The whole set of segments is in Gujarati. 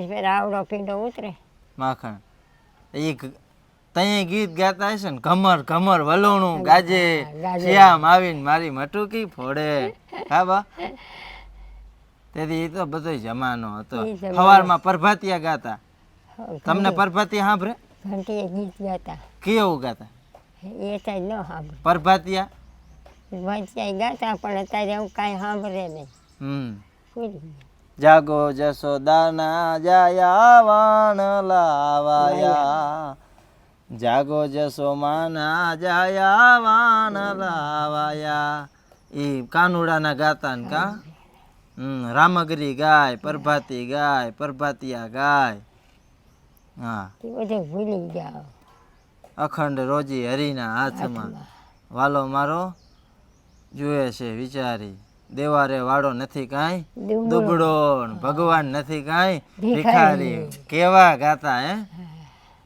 ફેર આવડો પીંડો ઉતરે. માખણ. એ તઈ ગીત ગાતા હશે ને ઘમર ઘમર વલોણું ગાજે. શ્યામ આવીને મારી મટુકી ફોડે. હા બા? તેથી એ તો બધો જમાનો હતો. સવારમાં પરભાતિયા ગાતા. તમને પરભાતિયા સાંભળે ઘંટીએ ગીત ગાતા. કેવું ગાતા? એ તો ન સાંભળે પરભાતિયા? વંચાઈ ગાતા પણ અત્યારે હું કાંઈ સાંભળે નહીં. હમ. જાગો જસોદાના જાયા વાણ લાવાયા. જાગો જસો માના જાયા વાણ લાવાયા. એ કાનુડાના ગાતા ને કા? હમ રામગરી ગાય પ્રભાતી ગાય પ્રભાતિયા ગાય. હા. ભૂલી અખંડ રોજી હરિના હાથમાં. વાલો મારો જુએ છે વિચારી. દેવારે વાળો નથી કાંઈ. દુબળો. ભગવાન નથી કાંઈ. ભિખારી. કેવા ગાતા હે?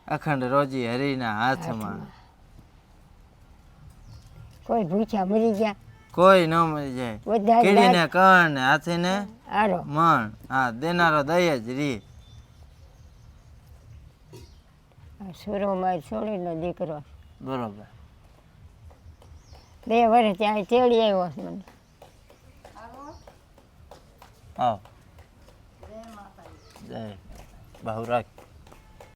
અખંડ રોજી હરિના હાથમાં. કોઈ ભૂખ્યા મરી ગયા. કોઈ ન મરી જાય. કીડીને કણ ને હાથીને ને મણ. હા દેનારો દય જ રી. સુરોમાં છોડીનો દીકરો. બરોબર. બે વર્ષ ત્યાં તેડી આવ્યો મને. Oh. Zay. Eh, Bahurak.